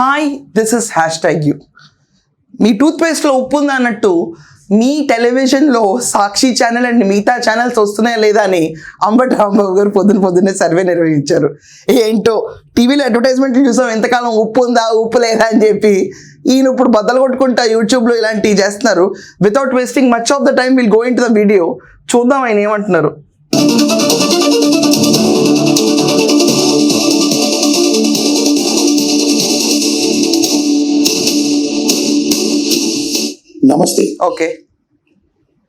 Hi this is hash tag you మీ టూత్పేస్ట్లో ఉప్పు ఉందా అన్నట్టు మీ టెలివిజన్లో సాక్షి ఛానల్ అండ్ మిగతా ఛానల్స్ వస్తున్నాయా లేదా అని అంబటి రాంబాబు గారు పొద్దున పొద్దున్నే సర్వే నిర్వహించారు. ఏంటో టీవీలో అడ్వర్టైజ్మెంట్లు చూసాం ఎంతకాలం ఉప్పు ఉందా ఉప్పు లేదా అని చెప్పి ఈయన ఇప్పుడు బద్దలు కొట్టుకుంటా యూట్యూబ్లో ఇలాంటివి చేస్తున్నారు. Without wasting much of the time will go into the video చూద్దాం ఆయన ఏమంటున్నారు. నమస్తే. ఓకే.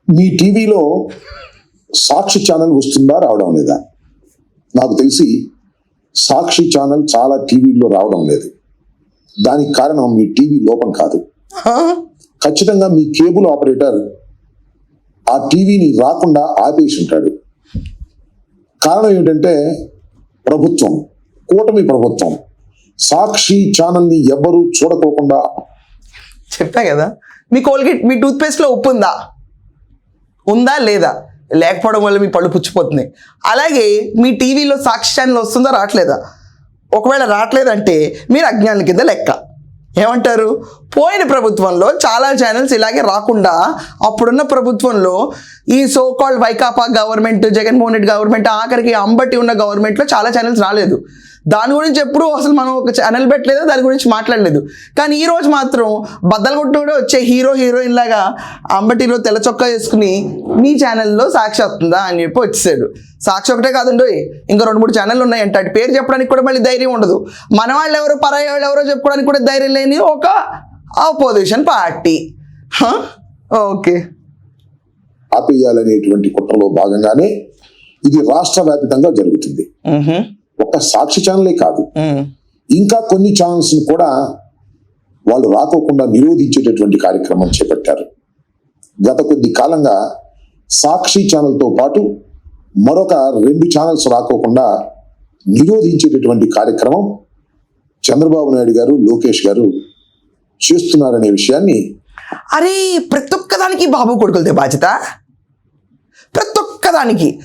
మీ టీవీలో సాక్షి ఛానల్ వస్తుందా రావడం లేదా? నాకు తెలిసి సాక్షి ఛానల్ చాలా టీవీల్లో రావడం లేదు. దానికి కారణం మీ టీవీ లోపం కాదు. ఖచ్చితంగా మీ కేబుల్ ఆపరేటర్ ఆ టీవీని రాకుండా ఆపేసి ఉంటాడు. కారణం ఏమిటంటే ప్రభుత్వం కూటమి ప్రభుత్వం సాక్షి ఛానల్ని ఎవ్వరూ చూడకోకుండా చెప్పా కదా. మీ కోల్గేట్ మీ టూత్పేస్ట్లో ఉప్పు ఉందా ఉందా లేదా? లేకపోవడం వల్ల మీ పళ్ళు పుచ్చిపోతుంది అలాగే మీ టీవీలో సాక్షి ఛానల్ వస్తుందా రావట్లేదా? ఒకవేళ రావట్లేదంటే మీరు అజ్ఞానం కింద లెక్క. ఏమంటారు? పోయిన ప్రభుత్వంలో చాలా ఛానల్స్ ఇలాగే రాకుండా అప్పుడున్న ప్రభుత్వంలో ఈ so called Vaikapa government Jaganmohan Reddy government ఆఖరికి అంబటి ఉన్న గవర్నమెంట్లో చాలా ఛానల్స్ రాలేదు. దాని గురించి ఎప్పుడు అసలు మనం ఒక ఛానల్ పెట్టలేదు? దాని గురించి మాట్లాడలేదు. కానీ ఈ రోజు మాత్రం బద్దలు కొట్టుకుంటూ వచ్చే హీరో హీరోయిన్ లాగా అంబటిలో తెల్ల చొక్కా వేసుకుని మీ ఛానల్లో సాక్షి వస్తుందా అని చెప్పి వచ్చేసాడు. సాక్షి ఒకటే కాదండి. ఇంకా రెండు మూడు ఛానళ్ళు ఉన్నాయంట అటు పేరు చెప్పడానికి కూడా మళ్ళీ ధైర్యం ఉండదు. మన వాళ్ళు ఎవరు పరాయి వాళ్ళు ఎవరో చెప్పుకోవడానికి కూడా ధైర్యం లేని ఒక ఆపోజిషన్ పార్టీ ఓకే ఆపేయాలనేటువంటి కుట్రలో భాగంగానే ఇది రాష్ట్ర వ్యాపితంగా జరుగుతుంది. ఒక సాక్షి ఛానలే కాదు. ఇంకా కొన్ని ఛానల్స్ కూడా వాళ్ళు రాకోకుండా నిరోధించేటటువంటి కార్యక్రమం చేపట్టారు. గత కొద్ది కాలంగా సాక్షి ఛానల్తో పాటు మరొక రెండు ఛానల్స్ రాకోకుండా నిరోధించేటటువంటి కార్యక్రమం చంద్రబాబు నాయుడు గారు లోకేష్ గారు చేస్తున్నారనే విషయాన్ని అరే ప్రతి ఒక్కదానికి బాబు కొడుకులదే బాధ్యత. ప్రతి ఒక్కదానికి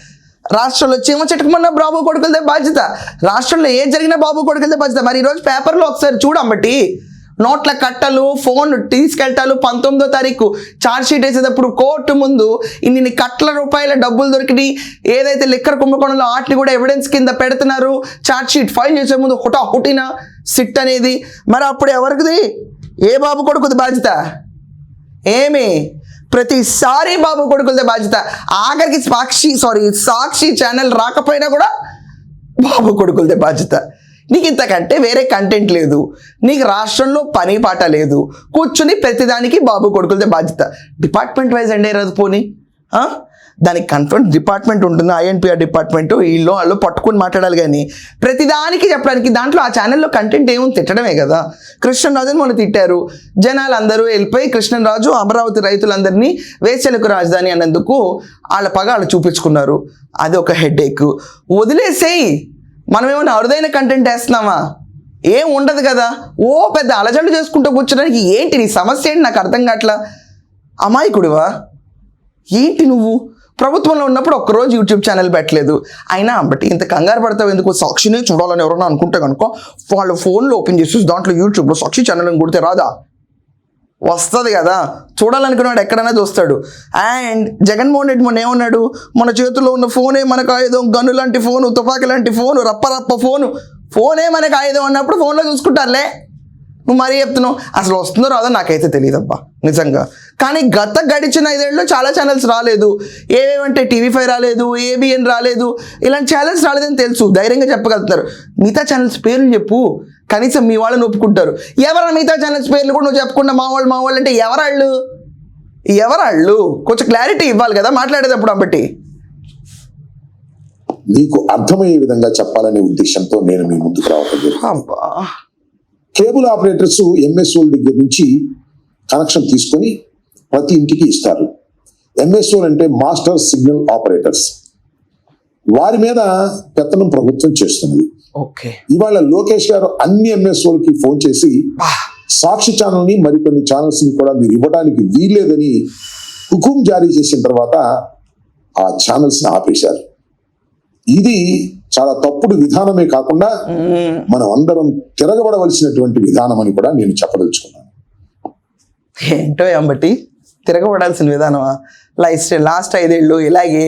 రాష్ట్రంలో చీమ చెట్టుకుమన్న బాబు కొడుకులదే బాధ్యత. రాష్ట్రంలో ఏం జరిగినా బాబు కొడుకులదే బాధ్యత. మరి ఈరోజు పేపర్లో ఒకసారి చూడమ్మటి నోట్ల కట్టలు ఫోన్ తీసుకెళ్తాలు పంతొమ్మిదో తారీఖు. ఛార్జ్ షీట్ వేసేటప్పుడు కోర్టు ముందు ఇన్ని కట్ల రూపాయల డబ్బులు దొరికినాయి. ఏదైతే లిక్కర్ కుంభకోణంలో వాటిని కూడా ఎవిడెన్స్ కింద పెడుతున్నారు ఛార్జ్ షీట్ ఫైల్ చేసే ముందు హుటా హుటిన సిట్ అనేది. మరి అప్పుడు ఎవరికిది ఏ బాబు కొడుకుది బాధ్యత? ఏమి? ప్రతిసారి బాబు కొడుకులదే బాధ్యత. ఆఖరికి సాక్షి సారీ సాక్షి ఛానల్ రాకపోయినా కూడా బాబు కొడుకులదే బాధ్యత. నీకు ఇంతకంటే వేరే కంటెంట్ లేదు. నీకు రాష్ట్రంలో పని పాట లేదు. కూర్చుని ప్రతిదానికి బాబు కొడుకులదే బాధ్యత. డిపార్ట్మెంట్ వైజ్ అండి రాదు పోనీ. దానికి కన్ఫర్మ్ డిపార్ట్మెంట్ ఉంటుంది. I N P R department వీళ్ళు వాళ్ళు పట్టుకుని మాట్లాడాలి కానీ ప్రతిదానికి చెప్పడానికి దాంట్లో ఆ ఛానల్లో కంటెంట్ ఏముంది తిట్టడమే కదా. కృష్ణరాజుని మొన్న తిట్టారు. జనాలు అందరూ వెళ్ళిపోయి కృష్ణరాజు అమరావతి రైతులందరినీ వేసెలకు రాజధాని అన్నందుకు వాళ్ళ పగ వాళ్ళు చూపించుకున్నారు. అది ఒక హెడ్ ఏక్ వదిలేసేయి. మనం ఏమైనా అరుదైన కంటెంట్ వేస్తున్నామా? ఏం ఉండదు కదా? ఓ పెద్ద అలజడులు చేసుకుంటూ కూర్చోడానికి ఏంటి నీ సమస్య ఏంటి? నాకు అర్థం కావట్లా. అమాయకుడివా? ఏంటి నువ్వు? ప్రభుత్వంలో ఉన్నప్పుడు ఒక్కరోజు యూట్యూబ్ ఛానల్ పెట్టలేదు. అయినా బట్ ఇంత కంగారు పడతావు ఎందుకు? సాక్షిని చూడాలని ఎవరైనా అనుకుంటే కనుక వాళ్ళ ఫోన్లో ఓపెన్ చేసి దాంట్లో యూట్యూబ్లో సాక్షి ఛానల్ అని కొడితే రాదా? వస్తుంది కదా. చూడాలనుకున్నాడు ఎక్కడైనా చూస్తాడు. అండ్ జగన్మోహన్ రెడ్డి మొన్న ఏమన్నాడు? మన చేతిలో ఉన్న ఫోనే మనకు ఆయుధం. గన్ను లాంటి ఫోను తుపాకి లాంటి ఫోను రప్ప రప్ప ఫోను. ఫోనే మనకు ఆయుధం అన్నప్పుడు ఫోన్లో చూసుకుంటారులే. నువ్వు మరీ చెప్తున్నావు? అసలు వస్తుందో రాదో నాకైతే తెలియదబ్బా నిజంగా. కానీ గత గడిచిన ఐదేళ్ళు చాలా ఛానల్స్ రాలేదు. ఏవేవంటే టీవీ ఫైవ్ రాలేదు ఏబిఎన్ రాలేదు. ఇలాంటి ఛానల్స్ రాలేదని తెలుసు. ధైర్యంగా చెప్పగలుగుతారు మిగతా ఛానల్స్ పేర్లు చెప్పు. కనీసం మీ వాళ్ళని ఒప్పుకుంటారు. ఎవరైనా మిగతా ఛానల్స్ పేర్లు కూడా నువ్వు చెప్పకుండా మా వాళ్ళు మా వాళ్ళు అంటే ఎవరాళ్ళు? ఎవరాళ్ళు? కొంచెం క్లారిటీ ఇవ్వాలి కదా మాట్లాడేటప్పుడు అబ్బట్టి మీకు అర్థమయ్యే విధంగా చెప్పాలనే ఉద్దేశంతో నేను మీ ముందుకు రావటం కేబుల్ ఆపరేటర్స్ ఎంఎస్ఓ దగ్గర నుంచి కనెక్షన్ తీసుకొని ప్రతి ఇంటికి ఇస్తారు. ఎంఎస్ఓ అంటే మాస్టర్ సిగ్నల్ ఆపరేటర్స్. వారి మీద పెత్తనం ప్రభుత్వం చేస్తున్నది ఓకే. ఇవాళ లోకేష్ గారు అన్ని ఎంఎస్ఓలకి ఫోన్ చేసి సాక్షి ఛానల్ని మరికొన్ని ఛానల్స్ని కూడా మీరు ఇవ్వడానికి వీల్లేదని హుకుం జారీ చేసిన తర్వాత ఆ ఛానల్స్ని ఆపేశారు. ఇది చాలా తప్పుడు విధానమే కాకుండా మనం అందరం తిరగబడవలసినటువంటి విధానం అని కూడా నేను చెప్పదలుచుకున్నాను. ఏంటో అంబట్టి తిరగబడాల్సిన విధానమా? లైఫ్ లాస్ట్ ఐదేళ్ళు ఇలాగే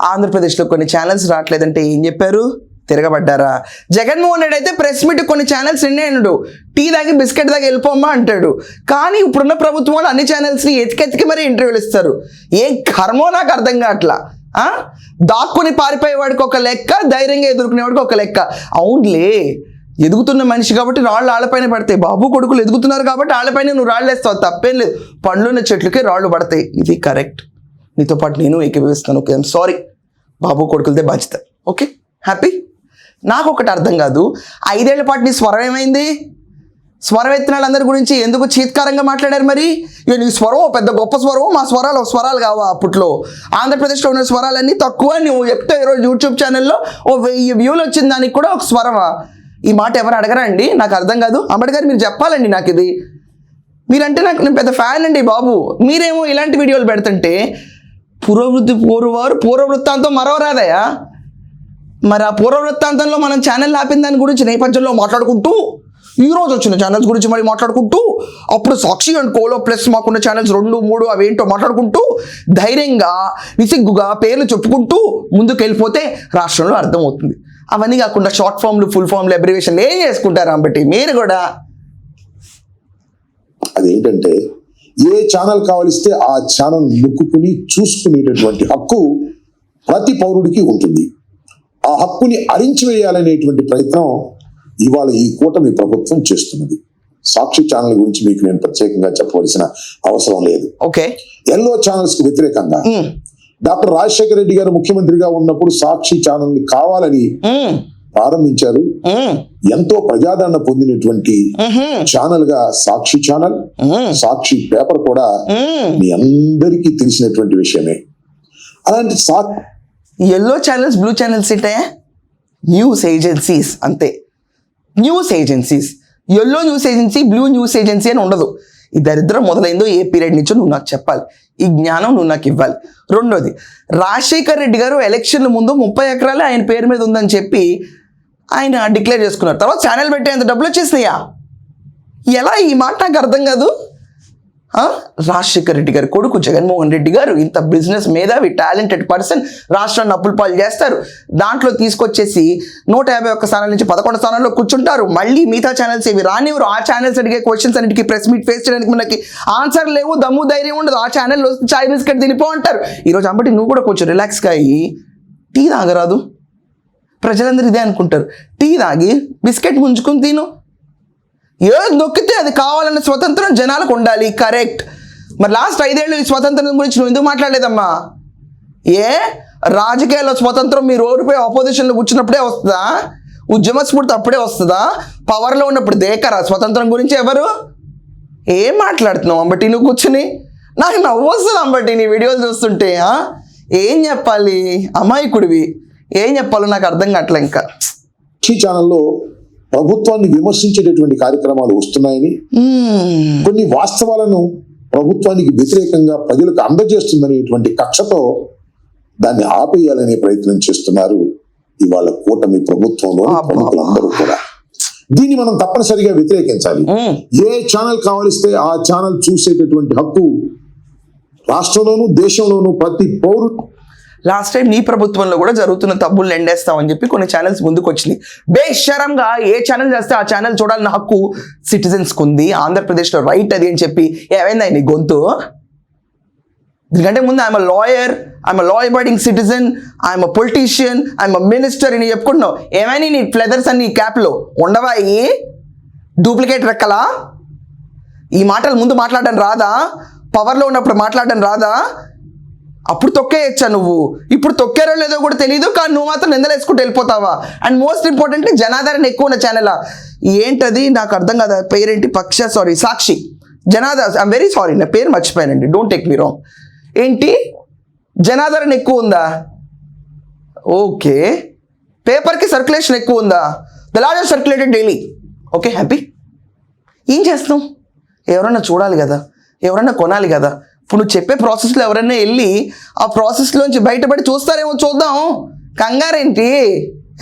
ఆంధ్రప్రదేశ్లో కొన్ని ఛానల్స్ రావట్లేదంటే ఏం చెప్పారు? తిరగబడ్డారా? జగన్మోహన్ రెడ్డి అయితే ప్రెస్ మీట్ కొన్ని ఛానల్స్ నిన్నే నిండాడు టీ దాగి బిస్కెట్ దాగి వెళ్ళిపోమ్మా అంటాడు. కానీ ఇప్పుడున్న ప్రభుత్వం వాళ్ళు అన్ని ఛానల్స్ని ఎతికెతికి మరీ ఇంటర్వ్యూలు ఇస్తారు. ఏ కర్మో నాకు అర్థం కావట్లా? దాక్కుని పారిపోయేవాడికి ఒక లెక్క ధైర్యంగా ఎదుర్కొనేవాడికి ఒక లెక్క. అవునులే ఎదుగుతున్న మనిషి కాబట్టి రాళ్ళు ఆళ్ళపైన పడతాయి. బాబు కొడుకులు ఎదుగుతున్నారు కాబట్టి ఆళ్ళపైన నువ్వు రాళ్ళు వేస్తావు. తప్పేం లేదు. పండ్లున్న చెట్లకి రాళ్ళు పడతాయి. ఇది కరెక్ట్. నీతో పాటు నేను ఏకీభవిస్తాను ఓకే ఐమ్ సారీ బాబు కొడుకులదే బాధ్యత. ఓకే హ్యాపీ నాకు ఒకటి అర్థం కాదు. ఐదేళ్ళ పాటు నీ స్వరం ఏమైంది? స్వరం ఎత్తిన వాళ్ళందరి గురించి ఎందుకు చీత్కారంగా మాట్లాడారు మరి? ఇక నీ స్వరం పెద్ద గొప్ప స్వరం మా స్వరాలు స్వరాలు కావా అప్పట్లో. ఆంధ్రప్రదేశ్లో ఉన్న స్వరాలన్నీ తక్కువ. నువ్వు చెప్తే ఈరోజు యూట్యూబ్ ఛానల్లో ఓ వెయ్యి వ్యూలు వచ్చిన దానికి కూడా ఒక స్వరమా? ఈ మాట ఎవరు అడగరా అండి? నాకు అర్థం కాదు. అంబేద్కర్ మీరు చెప్పాలండి నాకు ఇది. మీరంటే నాకు నేను పెద్ద ఫ్యాన్ అండి బాబు. మీరేమో ఇలాంటి వీడియోలు పెడుతుంటే పురోవృత్తి పూర్వవారు పూర్వవృత్తాంతం మరవరాదయా మరి ఆ పూర్వవృత్తాంతంలో మనం ఛానల్ ఆపిన దాని గురించి నేపథ్యంలో మాట్లాడుకుంటూ ఈరోజు వచ్చిన ఛానల్స్ గురించి మరి మాట్లాడుకుంటూ అప్పుడు సాక్షి అండ్ కోలో ప్లస్ మాకున్న ఛానల్స్ రెండు మూడు అవేంటో మాట్లాడుకుంటూ ధైర్యంగా నిసిగ్గుగా పేర్లు చెప్పుకుంటూ ముందుకు వెళ్ళిపోతే రాష్ట్రంలో అర్థమవుతుంది. అవన్నీ కాకుండా షార్ట్ ఫామ్లు ఫుల్ ఫామ్లు అబ్రివేషన్లు ఏం చేసుకుంటారు అంబట్టి మీరు కూడా? అదేంటంటే ఏ ఛానల్ కావలిస్తే ఆ ఛానల్ నొక్కుకుని చూసుకునేటటువంటి హక్కు ప్రతి పౌరుడికి ఉంటుంది. ఆ హక్కుని అరించివేయాలనేటువంటి ప్రయత్నం ఇవాళ ఈ కూటమి ప్రభుత్వం చేస్తున్నది. సాక్షి ఛానల్ గురించి మీకు నేను ప్రత్యేకంగా చెప్పవలసిన అవసరం లేదు. ఓకే. ఎల్లో ఛానల్స్కి వ్యతిరేకంగా డాక్టర్ రాజశేఖర రెడ్డి గారు ముఖ్యమంత్రిగా ఉన్నప్పుడు సాక్షి ఛానల్ని కావాలని ప్రారంభించారు. ఎంతో ప్రజాదరణ పొందినటువంటి ఛానల్గా సాక్షి ఛానల్ సాక్షి పేపర్ కూడా మీ అందరికీ తెలిసినటువంటి విషయమే. అలాంటి సా ఎల్లో ఛానల్స్ బ్లూ ఛానల్స్ ఏంటయా న్యూస్ ఏజెన్సీస్ అంతే. News agencies yellow news agency blue news agency అని ఉండదు. ఈ దరిద్రం మొదలైందో ఏ పీరియడ్ నుంచో నువ్వు నాకు చెప్పాలి. ఈ జ్ఞానం నువ్వు నాకు ఇవ్వాలి. రెండోది రాజశేఖర్ రెడ్డి గారు ఎలక్షన్ల ముందు ముప్పై ఎకరాలే ఆయన పేరు మీద ఉందని చెప్పి ఆయన డిక్లేర్ చేసుకున్నారు. తర్వాత ఛానల్ పెట్టేంత డబ్బులు వచ్చేసినాయా? ఎలా ఈ మాట నాకు అర్థం కాదు. రాజశేఖర్ రెడ్డి గారు కొడుకు జగన్మోహన్ రెడ్డి గారు ఇంత బిజినెస్ మేధావి టాలెంటెడ్ పర్సన్ రాష్ట్రాన్ని అప్పుల పాలు చేస్తారు. దాంట్లో తీసుకొచ్చేసి నూట యాభై ఒక్క స్థానాల నుంచి పదకొండు స్థానాల్లో కూర్చుంటారు. మళ్ళీ మిగతా ఛానల్స్ ఇవి రానివ్వరు. ఆ ఛానల్స్ అడిగే క్వశ్చన్స్ అన్నిటికీ ప్రెస్ మీట్ ఫేస్ చేయడానికి మనకి ఆన్సర్ లేవు దమ్ము ధైర్యం ఉండదు. ఆ ఛానల్లో చైనీస్ బిస్కెట్ తినిపో అంటారు. ఈరోజు అంబటి నువ్వు కూడా కొంచెం రిలాక్స్గా అయ్యి టీ తాగరాదు. ప్రజలందరూ ఇదే అనుకుంటారు. టీ తాగి బిస్కెట్ ముంచుకుని తిను. ఏది నొక్కితే అది కావాలన్న స్వతంత్రం జనాలకు ఉండాలి. కరెక్ట్. మరి లాస్ట్ ఐదేళ్ళు ఈ స్వతంత్రం గురించి నువ్వు ఎందుకు మాట్లాడలేదమ్మా? ఏ? రాజకీయాల్లో స్వతంత్రం మీ రోడ్డుపై ఆపోజిషన్లో కూర్చున్నప్పుడే వస్తుందా? ఉద్యమ స్ఫూర్తి అప్పుడే వస్తుందా? పవర్లో ఉన్నప్పుడు దేకరా? స్వతంత్రం గురించి ఎవరు? ఏం మాట్లాడుతున్నావు అంబటి? నువ్వు కూర్చుని. నాకు నవ్వు వస్తుంది అంబటి నీ వీడియోలు చూస్తుంటే ఆ? ఏం చెప్పాలి? అమాయకుడివి. ఏం చెప్పాలో నాకు అర్థం కావట్లే ఇంకా సాక్షి ఛానల్లో ప్రభుత్వాన్ని విమర్శించేటటువంటి కార్యక్రమాలు వస్తున్నాయని. కొన్ని వాస్తవాలను ప్రభుత్వానికి వ్యతిరేకంగా ప్రజలకు అందజేస్తుందనేటువంటి కక్షతో దాన్ని ఆపేయాలనే ప్రయత్నం చేస్తున్నారు ఇవాళ కూటమి ప్రభుత్వంలో. ప్రముఖులందరూ కూడా దీన్ని మనం తప్పనిసరిగా వ్యతిరేకించాలి. ఏ ఛానల్ కావలిస్తే ఆ ఛానల్ చూసేటటువంటి హక్కు రాష్ట్రంలోనూ దేశంలోనూ ప్రతి పౌరుడు లాస్ట్ టైం నీ ప్రభుత్వంలో కూడా జరుగుతున్న తప్పులు ఎండేస్తామని చెప్పి కొన్ని ఛానల్స్ ముందుకు వచ్చినాయి బేషరంగా ఏ ఛానల్ చేస్తే ఆ ఛానల్ చూడాలన్న హక్కు సిటిజన్స్కి ఉంది ఆంధ్రప్రదేశ్లో రైట్ అది అని చెప్పి. ఏమైందా నీ గొంతు? ఎందుకంటే ముందు I'm lawyer I'm law abiding citizen I'm politician I'm minister అని చెప్పుకుంటున్నావు. ఏమైనా నీ ఫ్లెదర్స్ అన్ని క్యాప్లో ఉండవా డూప్లికేట్ రెక్కలా? ఈ మాటలు ముందు మాట్లాడడం రాదా? పవర్లో ఉన్నప్పుడు మాట్లాడడం రాదా? అప్పుడు తొక్కేయచ్చా నువ్వు? ఇప్పుడు తొక్కారో లేదో కూడా తెలియదు కానీ నువ్వు మాత్రం నిందలేసుకుంటూ వెళ్ళిపోతావా? అండ్ మోస్ట్ ఇంపార్టెంట్లీ జనాదరణ ఎక్కువ ఉన్న ఛానల్ ఏంటది? నాకు అర్థం కాదు. పేరేంటి? పక్ష సారీ సాక్షి. జనాదర ఐమ్ వెరీ సారీ నా పేరు మర్చిపోయానండి. డోంట్ టేక్ మీ రాంగ్ ఏంటి? జనాదరణ ఎక్కువ ఉందా? ఓకే. పేపర్కి సర్క్యులేషన్ ఎక్కువ ఉందా? The largest circulated daily okay happy ఏం చేస్తాం ఎవరన్నా చూడాలి కదా? ఎవరన్నా కొనాలి కదా? ఇప్పుడు నువ్వు చెప్పే ప్రాసెస్లో ఎవరైనా వెళ్ళి ఆ ప్రాసెస్లోంచి బయటపడి చూస్తారేమో చూద్దాం. కంగారేంటి?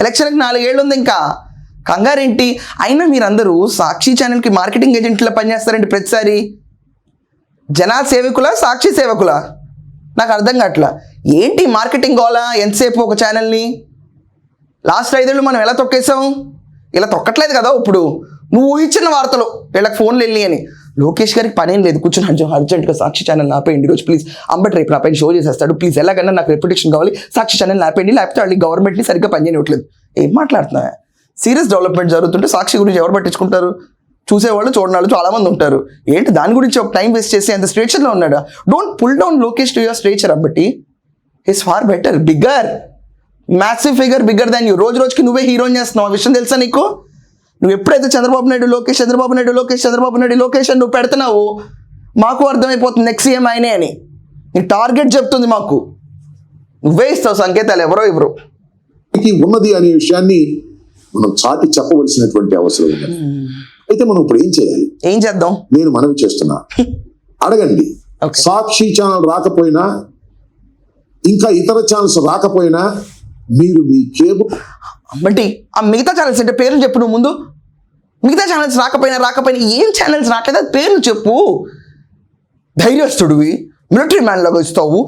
ఎలక్షన్కి నాలుగేళ్ళు ఉంది ఇంకా. కంగారేంటి? అయినా మీరందరూ సాక్షి ఛానల్కి మార్కెటింగ్ ఏజెంట్లా పనిచేస్తారండి ప్రతిసారి. జనా సేవకుల? సాక్షి సేవకుల? నాకు అర్థం కావట్లా. ఏంటి మార్కెటింగ్ గోలా ఎంతసేపు ఒక ఛానల్ని లాస్ట్ ఐదేళ్ళు మనం ఎలా తొక్కేసాం ఇలా తొక్కట్లేదు కదా ఇప్పుడు. నువ్వు ఊహించిన వార్తలు. వీళ్ళకి ఫోన్లు వెళ్ళి అని లోకేష్ గారికి పనేం లేదు. కూర్చొని అర్జెంట్ అర్జెంట్గా సాక్షి ఛానల్ నాపేయండి రోజు ప్లీజ్ అంబట్ రేపు నాపై షో చేసేస్తాడు. ప్లీజ్ ఎలాగన్నా నాకు రెప్యుటేషన్ కావాలి. సాక్షి ఛానల్ నాపేయండి. లేకపోతే వాళ్ళు గవర్నమెంట్ని సరిగ్గా పనిచేయట్లేదు ఏం మాట్లాడుతున్నా సీరియస్ డెవలప్మెంట్ జరుగుతుంటే సాక్షి గురించి ఎవరు పట్టించుకుంటారు? చూసేవాళ్ళు చూడని వాళ్ళు చాలామంది ఉంటారు. ఏంటి దాని గురించి ఒక టైం వేస్ట్ చేసి అంత స్ట్రేచర్లో ఉన్నాడా? Don't pull down Lokesh to your stature అబ్బట్టి his far better bigger massive figure bigger than you రోజు రోజుకి నువ్వే హీరోయిన్ చేస్తున్నావు. ఆ విషయం తెలుసా నీకు? నువ్వు ఎప్పుడైతే చంద్రబాబు నాయుడు లోకేష్ చంద్రబాబు నాయుడు లోకేష్ చంద్రబాబు నాయుడు లోకేష్ అని నువ్వు పెడుతున్నావు మాకు అర్థమైపోతుంది నెక్స్ట్ సీఎం ఆయనే అని. నీ టార్గెట్ చెప్తుంది మాకు. నువ్వే ఇస్తావు సంకేతాలు ఎవరో ఎవరు ఇది ఉన్నది అనే విషయాన్ని మనం చాటి చెప్పవలసినటువంటి అవసరం ఉంది. అయితే మనం ఇప్పుడు ఏం చేయాలి? ఏం చేద్దాం? నేను మనవి చేస్తున్నా. అడగండి. సాక్షి ఛానల్ రాకపోయినా ఇంకా ఇతర ఛానల్స్ రాకపోయినా మీరు మీ కేబుల్ బట్టి ఆ మిగతా ఛానల్స్ అంటే పేర్లు చెప్పు నువ్వు ముందు. మిగతా ఛానల్స్ రాకపోయినా రాకపోయినా ఏం ఛానల్స్ రావట్లేదు అది పేర్లు చెప్పు. ధైర్యస్తుడివి మిలిటరీ మ్యాన్లాగా ఇస్తావు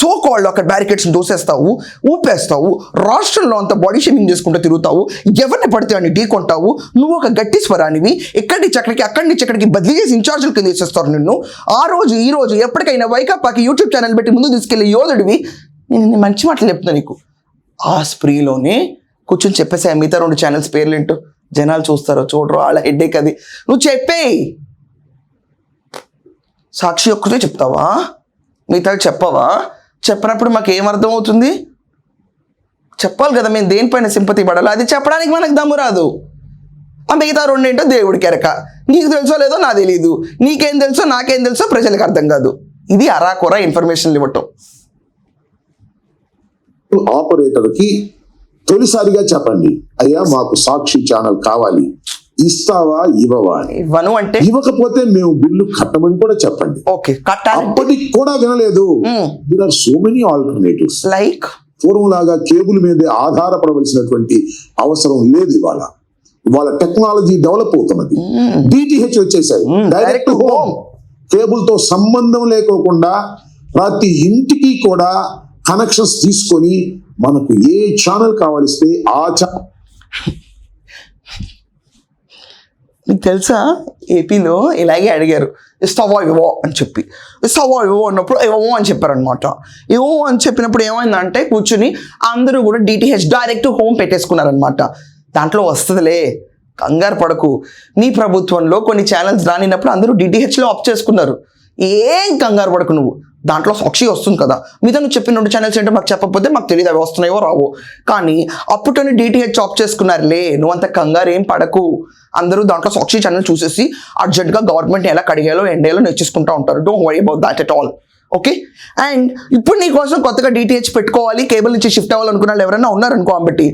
సో కాల్డ్ అక్కడ బ్యారికేడ్స్ని దోసేస్తావు ఊపేస్తావు రాష్ట్రంలో అంత బాడీ షేమింగ్ చేసుకుంటూ తిరుగుతావు ఎవరిని పడితే అని ఢీకొంటావు నువ్వు ఒక గట్టి స్వరానివి ఎక్కడి నుంచి అక్కడికి అక్కడి నుంచి అక్కడికి బదిలీ చేసి ఇన్ఛార్జీల కింద వేసేస్తారు నిన్ను. ఆ రోజు ఈ రోజు ఎప్పటికైనా వైకాపాకి యూట్యూబ్ ఛానల్ పెట్టి ముందు తీసుకెళ్ళే యోధుడివి. నేను మంచి మాటలు చెప్తున్నా నీకు. ఆ స్ప్రీలోనే కూర్చొని చెప్పేసా మిగతా రెండు ఛానల్స్ పేర్లు ఏంటో జనాలు చూస్తారో చూడరు వాళ్ళ హెడ్ఏక్ అది. నువ్వు చెప్పేయి సాక్షి ఒక్కటే చెప్తావా? మిగతా చెప్పవా? చెప్పినప్పుడు మాకు ఏం అర్థం అవుతుంది చెప్పాలి కదా మేము దేనిపైన సింపతి పడాలి అది చెప్పడానికి మనకు దమ్ము రాదు. ఆ మిగతా రెండేంటో దేవుడికి ఎరక నీకు తెలుసో లేదో నాకు తెలియదు నీకేం తెలుసో నాకేం తెలుసో ప్రజలకు అర్థం కాదు. ఇది అరాకొర ఇన్ఫర్మేషన్ ఇవ్వటం ఆపరేటర్కి తొలిసారిగా చెప్పండి. అయ్యా మాకు సాక్షి ఛానల్ కావాలి. ఇస్తావా ఇవ్వవా ఇవ్వను అంటే? ఇవ్వకపోతే మేము బిల్లు కట్టమని కూడా చెప్పండి. ఓకే అప్పటికి కూడా వినలేదు. There are so many alternatives like పూర్వంలాగా కేబుల్ మీదే ఆధారపడవలసినటువంటి అవసరం లేదు ఇవాళ. ఇవాళ టెక్నాలజీ డెవలప్ అవుతున్నది. డిటిహెచ్ వచ్చేసాయి. Direct home. కేబుల్తో సంబంధం లేకోకుండా ప్రతి ఇంటికి కూడా కనెక్షన్స్ తీసుకొని మనకు ఏ ఛానల్ కావలిస్తే ఆ ఛానల్ మీకు తెలుసా? ఏపీలో ఇలాగే అడిగారు ఇస్తావో ఇవ్వో అని చెప్పి. ఇస్తావో ఇవ్వో అన్నప్పుడు ఇవ్వో అని చెప్పారనమాట ఇవ్వో అని చెప్పినప్పుడు ఏమైందంటే కూర్చుని అందరూ కూడా డిటిహెచ్ డైరెక్ట్ హోమ్ పెట్టేసుకున్నారనమాట దాంట్లో వస్తుందిలే కంగారు పడకు. నీ ప్రభుత్వంలో కొన్ని ఛానల్స్ రానినప్పుడు అందరూ డిటిహెచ్లో ఆఫ్ చేసుకున్నారు. ఏం కంగారు పడకు నువ్వు? దాంట్లో సాక్షి వస్తుంది కదా. మీద నువ్వు చెప్పిన రెండు ఛానల్స్ ఏంటో మాకు చెప్పకపోతే మాకు తెలియదు అవి వస్తున్నాయో రావు. కానీ అప్పుడని డిటిహెచ్ ఆఫ్ చేసుకున్నారులే నువ్వు అంత కంగారు ఏం పడకు. అందరూ దాంట్లో సాక్షి ఛానల్ చూసేసి అర్జెంట్గా గవర్నమెంట్ ఎలా కడిగేలో ఎండేలో నేర్చేసుకుంటూ ఉంటారు. Don't worry about that at all okay and ఇప్పుడు నీకోసం కొత్తగా డిటిహెచ్ పెట్టుకోవాలి కేబుల్ నుంచి షిఫ్ట్ అవ్వాలనుకున్న వాళ్ళు ఎవరైనా ఉన్నారనుకో కాబట్టి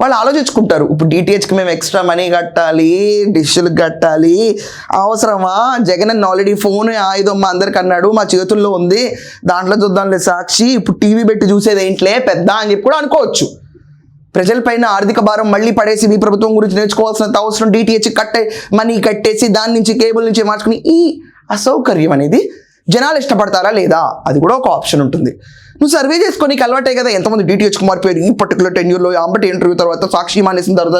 వాళ్ళు ఆలోచించుకుంటారు. ఇప్పుడు డిటిహెచ్కి మేము ఎక్స్ట్రా మనీ కట్టాలి డిష్లు కట్టాలి. అవసరమా? జగన్ అన్న ఆల్రెడీ ఫోన్ ఆయుధం మా అందరికి అన్నాడు మా చేతుల్లో ఉంది దాంట్లో చూద్దాంలే సాక్షి ఇప్పుడు టీవీ పెట్టి చూసేది ఏంట్లే పెద్ద అని చెప్పి కూడా అనుకోవచ్చు. ప్రజలపైన ఆర్థిక భారం మళ్ళీ పడేసి మీ ప్రభుత్వం గురించి నేర్చుకోవాల్సినంత అవసరం డిటిహెచ్ కట్టే మనీ కట్టేసి దాని నుంచి కేబుల్ నుంచి మార్చుకుని ఈ అసౌకర్యం అనేది జనాలు ఇష్టపడతారా లేదా? అది కూడా ఒక ఆప్షన్ ఉంటుంది. నువ్వు సర్వే చేసుకొని అలవాటే కదా ఎంతమంది డిటిహెచ్కి మారిపోయారు ఈ పర్టికులర్ టెన్యూర్లో అంబటి ఇంటర్వ్యూ తర్వాత సాక్షి మానేసిన తర్వాత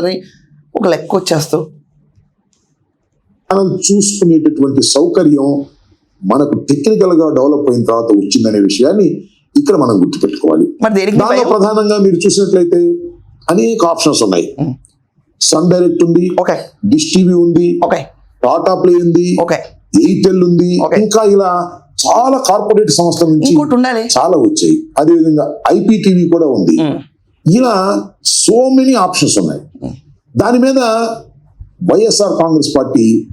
ఒక లెక్క వచ్చేస్తావు. మనం చూసుకునేటటువంటి సౌకర్యం మనకు టెక్నికల్గా డెవలప్ అయిన తర్వాత వచ్చిందనే విషయాన్ని ఇక్కడ మనం గుర్తుపెట్టుకోవాలి. దానిలో? ప్రధానంగా మీరు చూసినట్లయితే అనేక ఆప్షన్స్ ఉన్నాయి. సన్ డైరెక్ట్ ఉంది ఓకే. డిష్ టీవీ ఉంది ఓకే. టాటా ప్లే ఉంది ఓకే. ఎయిర్టెల్ ఉంది. ఇంకా ఇలా చాలా కార్పొరేట్ సంస్థల నుంచి చాలా వచ్చాయి. అదేవిధంగా ఐపీటీవీ కూడా ఉంది. ఇలా సో మెనీ ఆప్షన్స్ ఉన్నాయి. దాని మీద వైఎస్ఆర్ కాంగ్రెస్ పార్టీ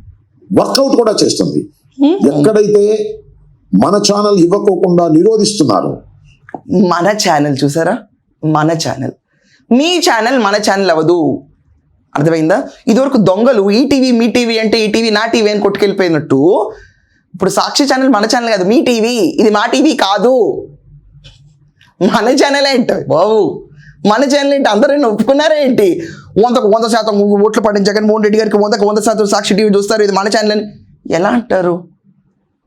వర్కౌట్ కూడా చేస్తుంది. ఎక్కడైతే మన ఛానల్ ఇవ్వకోకుండా నిరోధిస్తున్నారు. మన ఛానల్ చూసారా? మన ఛానల్ మీ ఛానల్ మన ఛానల్ అవ్వదు. అర్థమైందా? ఇదివరకు దొంగలు ఈ టీవీ మీ టీవీ అంటే ఈ టీవీ నా టీవీ అని కొట్టుకెళ్ళిపోయినట్టు ఇప్పుడు సాక్షి ఛానల్ మన ఛానల్ కాదు మీ టీవీ ఇది మా టీవీ కాదు. మన ఛానల్ ఏంటి బాబు? మన ఛానల్ ఏంటి? అందరూ ఒప్పుకున్నారా ఏంటి? వందకు వంద శాతం ఓట్లు పడిన జగన్మోహన్ రెడ్డి గారికి వందకు వంద శాతం సాక్షి టీవీ చూస్తారు ఇది మన ఛానల్ అని. ఎలా అంటారు?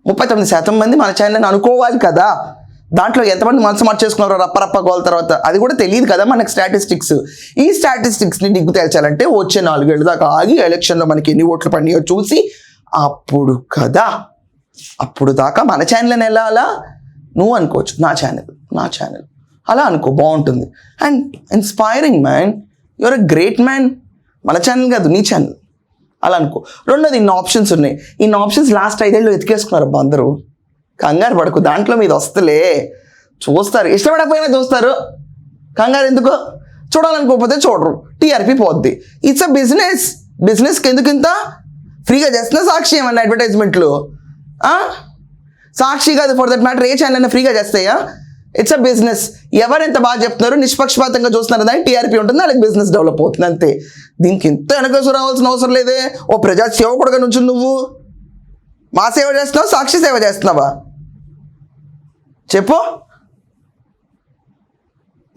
ముప్పై తొమ్మిది శాతం మంది మన ఛానల్ అని అనుకోవాలి కదా. దాంట్లో ఎంతమంది మనసు మార్చేసుకున్నారో రప్పరప్ప గోల తర్వాత అది కూడా తెలియదు కదా మనకి స్టాటిస్టిక్స్ ఈ స్టాటిస్టిక్స్ని దిగ్గు తేల్చాలంటే వచ్చే నాలుగేళ్ళ దాకా ఆగి ఎలక్షన్లో మనకి ఎన్ని ఓట్లు పడినాయో చూసి అప్పుడు కదా. అప్పుడు దాకా మన ఛానల్ ఎలా అలా? నువ్వు అనుకోవచ్చు. నా ఛానల్ నా ఛానల్ అలా అనుకో బాగుంటుంది. And inspiring man your a great man మన ఛానల్ కాదు నీ ఛానల్ అలా అనుకో. రెండోది ఇన్ని ఆప్షన్స్ ఉన్నాయి. ఇన్ని ఆప్షన్స్ లాస్ట్ ఐదేళ్ళు ఎతికేసుకున్నారు అబ్బా అందరూ. కంగారు పడకు దాంట్లో మీద వస్తలే. చూస్తారు. ఇష్టపడకపోయినా చూస్తారు. కంగారు ఎందుకు? చూడాలనుకోకపోతే చూడరు. టీఆర్పీ పోద్ది. ఇట్స్ అ బిజినెస్ బిజినెస్కి ఎందుకు ఇంత ఫ్రీగా చేస్తున్నా సాక్షి ఏమన్నా అడ్వర్టైజ్మెంట్లు సాక్షి కాదు for that matter a channel అయినా ఫ్రీగా చేస్తాయా? ఇట్స్ అ బిజినెస్ ఎవరు ఎంత బాగా చెప్తున్నారు నిష్పక్షపాతంగా చూస్తున్నారు. దాన్ని టీఆర్పీ ఉంటుంది అలాగే బిజినెస్ డెవలప్ అవుతుంది అంతే. దీనికి ఇంత వెనకసు రావాల్సిన అవసరం లేదే. ఓ ప్రజా సేవకుడుగా నుంచి నువ్వు. మా సేవ చేస్తున్నావు సాక్షి సేవ చేస్తున్నావా? చెప్పు.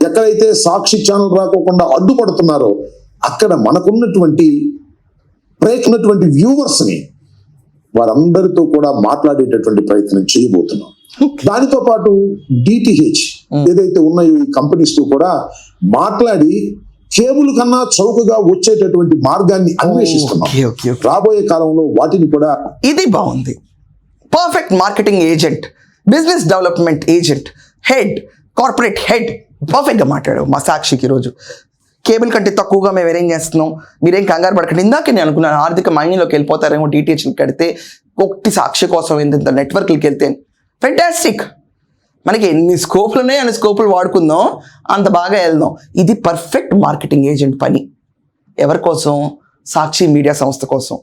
ఎక్కడైతే సాక్షి ఛానల్ రాకోకుండా అడ్డుపడుతున్నారో అక్కడ మనకున్నటువంటి ప్రయత్నటువంటి వ్యూవర్స్ని వారందరితో కూడా మాట్లాడేటటువంటి ప్రయత్నం చేయబోతున్నాం. దానితో పాటు డిటిహెచ్ ఏదైతే ఉన్నాయో ఈ కంపెనీస్తో కూడా మాట్లాడి కేబుల్ కన్నా చౌకగా వచ్చేటటువంటి మార్గాన్ని అన్వేషిస్తున్నాం. రాబోయే కాలంలో వాటిని కూడా ఇది బాగుంది. Perfect marketing agent business development agent head corporate head పర్ఫెక్ట్గా మాట్లాడావు మా సాక్షికి ఈరోజు. కేబుల్ కంటే తక్కువగా మేము అరేంజ్ చేస్తున్నాం. మీరేం కంగారు పడకండి. ఇందాకే నేను అనుకున్నాను ఆర్థిక మైనీలోకి వెళ్ళిపోతారేమో డిటిహెచ్కి కడితే ఒకటి సాక్షి కోసం ఎంత నెట్వర్క్లకి వెళ్తే. ఫెంటాస్టిక్ మనకి ఎన్ని స్కోపులు ఉన్నాయి అన్ని స్కోపులు వాడుకుందాం అంత బాగా వెళ్దాం. ఇది పర్ఫెక్ట్ మార్కెటింగ్ ఏజెంట్ పని. ఎవరి కోసం? సాక్షి మీడియా సంస్థ కోసం.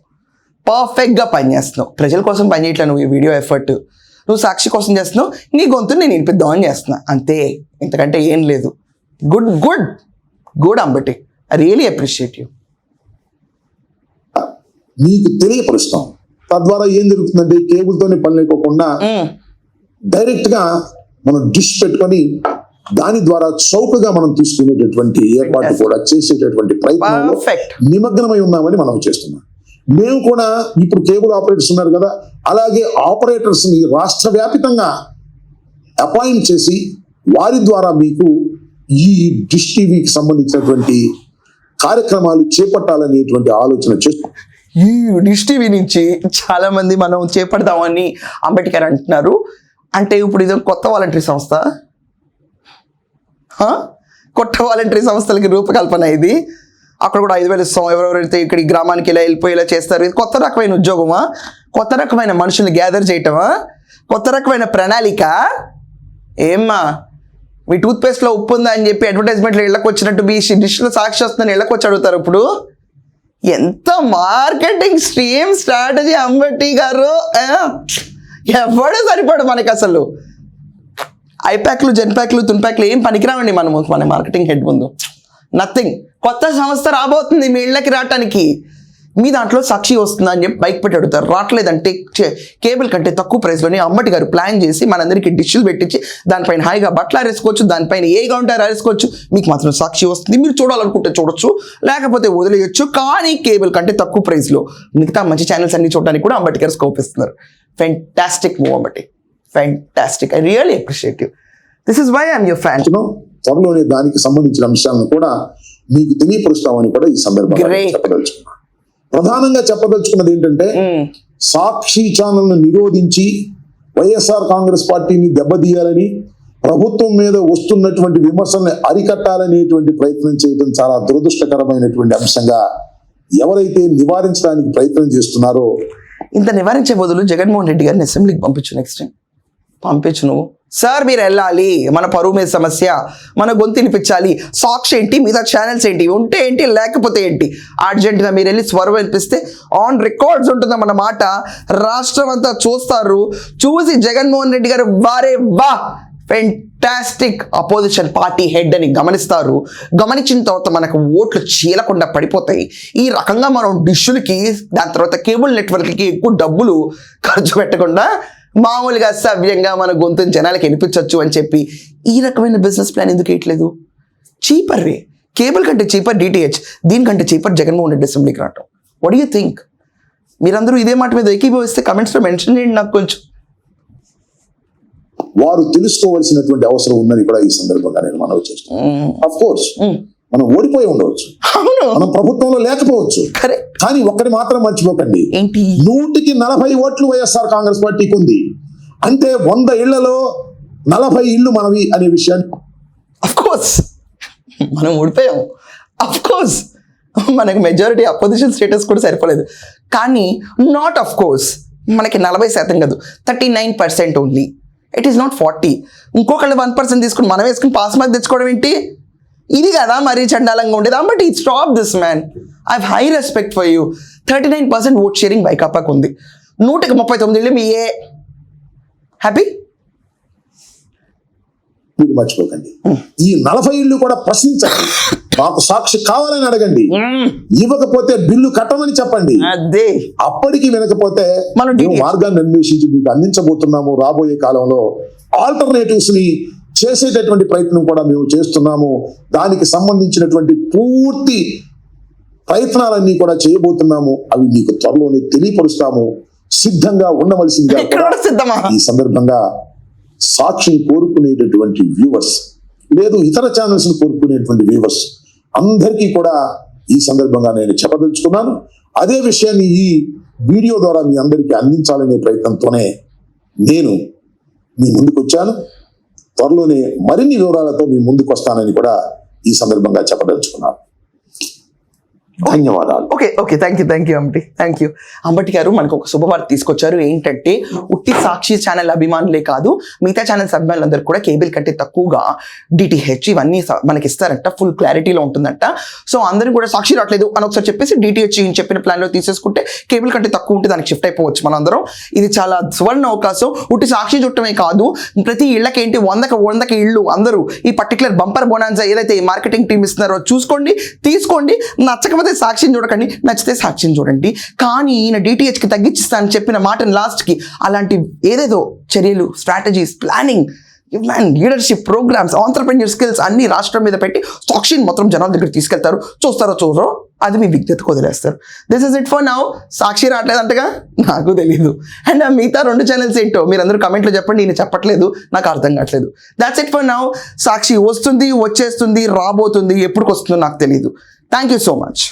పర్ఫెక్ట్గా పనిచేస్తున్నావు ప్రజల కోసం పనిచేయట్లేదు నువ్వు ఈ వీడియో ఎఫర్ట్ నువ్వు సాక్షి కోసం చేస్తున్నావు నీ గొంతు నేను వినిపిద్దామని చేస్తున్నా. అంతే. ఇంతకంటే ఏం లేదు. Good good good Ambati I really appreciate you మీకు తెలియపరుస్తాం. తద్వారా ఏం జరుగుతుందంటే కేబుల్తోనే పని లేకోకుండా డైరెక్ట్గా మనం డిష్ పెట్టుకొని దాని ద్వారా చౌకగా మనం తీసుకునేటటువంటి ఏర్పాటు. కూడా చేసేటటువంటి ప్రయత్నంలో పర్ఫెక్ట్ నిమగ్నమై ఉన్నామని మనం చేస్తున్నాం. మేము కూడా ఇప్పుడు కేబుల్ ఆపరేటర్స్ ఉన్నారు కదా అలాగే ఆపరేటర్స్ని రాష్ట్ర వ్యాపితంగా అపాయింట్ చేసి వారి ద్వారా మీకు ఈ డిష్ టీవీకి సంబంధించినటువంటి కార్యక్రమాలు చేపట్టాలనేటువంటి ఆలోచన చేస్తున్నాం ఈ డిష్ టీవీ నుంచి చాలా మంది మనం చేపడదామని అంబేద్కర్ అంటున్నారు. అంటే ఇప్పుడు ఇది కొత్త వాలంటరీ సంస్థ. కొత్త వాలంటరీ సంస్థలకి రూపకల్పన ఇది. అక్కడ కూడా ఐదు వేలు ఇస్తాం ఎవరెవరైతే ఇక్కడ గ్రామానికి ఇలా వెళ్ళిపోయేలా చేస్తారు ఇది కొత్త రకమైన ఉద్యోగమా? కొత్త రకమైన మనుషుల్ని గ్యాదర్ చేయటమా? కొత్త రకమైన ప్రణాళిక? ఏమ్మా? మీ టూత్పేస్ట్లో ఉప్పు ఉందా అని చెప్పి అడ్వర్టైజ్మెంట్లో ఇళ్ళకి వచ్చినట్టు మీ డిష్లో సాక్షి వస్తుందని ఇళ్ళకి వచ్చి అడుగుతారు ఇప్పుడు? ఎంత మార్కెటింగ్ స్ట్రీమ్ స్ట్రాటజీ అంబట్టి గారు? ఎవడో సరిపడు మనకి అసలు ఐప్యాక్లు జెన్ప్యాక్లు తున్ప్యాక్లు ఏం పనికిరావండి మనము మన మార్కెటింగ్ హెడ్ ముందు. నథింగ్ కొత్త సంస్థ రాబోతుంది మీ ఇళ్ళకి రావటానికి. మీ దాంట్లో సాక్షి వస్తుందా అని చెప్పి బైక్ పెట్టి అడుగుతారు. రావట్లేదంటే కేబుల్ కంటే తక్కువ ప్రైస్లోనే అమ్మటి గారు ప్లాన్ చేసి మనందరికీ డిష్లు పెట్టించి దానిపైన హాయిగా బట్టలు ఆరేసుకోవచ్చు దానిపైన ఏ కౌంటర్ ఆరేసుకోవచ్చు మీకు మాత్రం సాక్షి వస్తుంది. మీరు చూడాలనుకుంటే చూడొచ్చు. లేకపోతే వదిలేయచ్చు. కానీ కేబుల్ కంటే తక్కువ ప్రైస్లో మిగతా మంచి ఛానల్స్ అన్ని చూడడానికి కూడా అంబటి గారు స్కోప్ ఇస్తున్నారు. Fantastic move Ambati. Fantastic I really appreciate you this is why I'm your fan. త్వరలోనే దానికి సంబంధించిన అంశాలను కూడా మీకు తెలియపరుస్తామని కూడా ఈ సందర్భంగా ప్రధానంగా చెప్పదలుచుకున్నది ఏంటంటే సాక్షి ఛానల్ను నిరోధించి వైఎస్ఆర్ కాంగ్రెస్ పార్టీని దెబ్బతీయాలని ప్రభుత్వం మీద వస్తున్నటువంటి విమర్శల్ని అరికట్టాలనేటువంటి ప్రయత్నం చేయడం చాలా దురదృష్టకరమైనటువంటి అంశంగా ఎవరైతే నివారించడానికి ప్రయత్నం చేస్తున్నారో ఇంత నివారించే బదులు జగన్మోహన్ రెడ్డి గారిని అసెంబ్లీకి పంపించు నెక్స్ట్ టైం పంపించు నువ్వు సార్ మీరు వెళ్ళాలి. మన పరువు మీద సమస్య. మన గొంతు వినిపించాలి. సాక్షి ఏంటి? మిగతా ఛానల్స్ ఏంటి? ఉంటే ఏంటి? లేకపోతే ఏంటి? అర్జెంటుగా మీరు వెళ్ళి స్వరం వినిపిస్తే ఆన్ రికార్డ్స్ ఉంటుంది మన మాట రాష్ట్రం అంతా చూస్తారు. చూసి జగన్మోహన్ రెడ్డి గారు వారే వా! ఫెంటాస్టిక్ అపోజిషన్ పార్టీ హెడ్ అని గమనిస్తారు. గమనించిన తర్వాత మనకు ఓట్లు చీలకుండా పడిపోతాయి. ఈ రకంగా మనం డిష్లకి దాని తర్వాత కేబుల్ నెట్వర్క్కి ఎక్కువ డబ్బులు ఖర్చు పెట్టకుండా మామూలుగా సవ్యంగా మన గొంతు జనాలకి వినిపించవచ్చు అని చెప్పి ఈ రకమైన బిజినెస్ ప్లాన్ ఎందుకు వేయట్లేదు? చీపర్ రే కేబుల్ కంటే చీపర్ డిటిహెచ్ దీనికంటే చీపర్ జగన్మోహన్ రెడ్డి అసెంబ్లీకి రావటం. వాట్ యూ థింక్ మీరందరూ ఇదే మాట మీద ఏకీభవిస్తే కమెంట్స్లో మెన్షన్ చేయండి నాకు కొంచెం. వారు తెలుసుకోవాల్సినటువంటి అవసరం ఉందని కూడా ఈ సందర్భంగా నేను మనవి చేస్తున్నాను. అఫ్ కోర్స్ మనం ఓడిపోయి ఉండవచ్చు. అవును. మనం ప్రభుత్వంలో లేకపోవచ్చు. కానీ ఒక్కటి మాత్రం మర్చిపోకండి. ఏంటి? నూటికి నలభై ఓట్లు వైఎస్ఆర్ కాంగ్రెస్ పార్టీకి ఉంది. అంటే వంద ఇళ్ళలో నలభై ఇళ్ళు మనవి అనే విషయాన్ని అఫ్ కోర్స్ మనం ఓడిపోయాం. అఫ్ కోర్స్ మనకి మెజారిటీ అపోజిషన్ స్టేటస్ కూడా సరిపోలేదు. కానీ నాట్ అఫ్ కోర్స్ మనకి నలభై శాతం కాదు. Thirty nine percent only it is not forty ఇంకొకళ్ళు వన్ పర్సెంట్ తీసుకుని మనం వేసుకుని పాస్ మార్క్ తెచ్చుకోవడం ఏంటి? ఇది కదా మరీ చండాలంగా ఉండేది. బట్ ఈ stop this man I high respect for you thirty nine percent vote sharing వైకాపాకు ఉంది. నూటికి ముప్పై తొమ్మిది ఇళ్ళు మీ ఏ హ్యాపీ మీరు మర్చిపోకండి. ఈ నలభై ఇళ్ళు కూడా ప్రశ్నించండి. మాకు సాక్షి కావాలని అడగండి. ఇవ్వకపోతే బిల్లు కట్టమని చెప్పండి. అదే. అప్పటికి వినకపోతే మనం మార్గాన్ని అన్వేషించి మీకు అందించబోతున్నాము. రాబోయే కాలంలో ఆల్టర్నేటివ్స్ని చేసేటటువంటి ప్రయత్నం కూడా మేము చేస్తున్నాము. దానికి సంబంధించినటువంటి పూర్తి ప్రయత్నాలన్నీ కూడా చేయబోతున్నాము. అవి మీకు త్వరలోనే తెలియపరుస్తాము. సిద్ధంగా ఉండవలసిందిగా ఈ సందర్భంగా సాక్షిని కోరుకునేటటువంటి వ్యూవర్స్ లేదు ఇతర ఛానల్స్ని కోరుకునేటువంటి వ్యూవర్స్ అందరికీ కూడా ఈ సందర్భంగా నేను చెప్పదలుచుకున్నాను. అదే విషయాన్ని ఈ వీడియో ద్వారా మీ అందరికీ అందించాలనే ప్రయత్నంతోనే నేను మీ ముందుకు వచ్చాను. త్వరలోనే మరిన్ని వివరాలతో మీ ముందుకు వస్తానని కూడా ఈ సందర్భంగా చెప్పదలుచుకున్నాను. ధన్యవాదాలు. Okay okay thank you thank you Ambati thank you Ambati garu మనకు ఒక శుభవార్త తీసుకొచ్చారు. ఏంటంటే ఉట్టి సాక్షి ఛానల్ అభిమానులే కాదు మిగతా ఛానల్స్ అభిమానులందరూ కూడా కేబుల్ కంటే తక్కువగా డిటిహెచ్ ఇవన్నీ మనకి ఇస్తారంట. ఫుల్ క్లారిటీలో ఉంటుందంట. సో అందరూ కూడా సాక్షి రావట్లేదు అని ఒకసారి చెప్పేసి డిటిహెచ్ చెప్పిన ప్లాన్లో తీసేసుకుంటే కేబుల్ కంటే తక్కువ ఉంటే దానికి షిఫ్ట్ అయిపోవచ్చు మనందరం. ఇది చాలా సువర్ణ అవకాశం. ఉట్టి సాక్షి చుట్టమే కాదు ప్రతి ఇళ్ళకి ఏంటి వందకి వందకి ఇళ్ళు అందరూ ఈ పర్టికులర్ బంపర్ బోనాన్సా ఏదైతే ఈ మార్కెటింగ్ టీమ్ ఇస్తున్నారో చూసుకోండి తీసుకోండి నచ్చకపోతే సాక్షిని చూడకండి నచ్చితే సాక్షిని చూడండి. కానీ ఈయన డిటిహెచ్కి తగ్గించిస్తానని చెప్పిన మాటను లాస్ట్కి అలాంటి ఏదేదో చర్యలు strategies planning man leadership programmes entrepreneur skills అన్ని రాష్ట్రం మీద పెట్టి సాక్షిని మొత్తం జనాల దగ్గర తీసుకెళ్తారు. చూస్తారో చూడరో అది మీ విజ్ఞతకు వదిలేస్తారు. This is it for now Sakshi రావట్లేదంటగా నాకు తెలియదు అండ్ ఆ మిగతా రెండు ఛానల్స్ ఏంటో మీరు అందరూ కమెంట్లో చెప్పండి నేను చెప్పట్లేదు నాకు అర్థం కావట్లేదు. That's it for now Sakshi వస్తుంది వచ్చేస్తుంది రాబోతుంది ఎప్పుడు వస్తుందో నాకు తెలియదు థ్యాంక్ యూ సో మచ్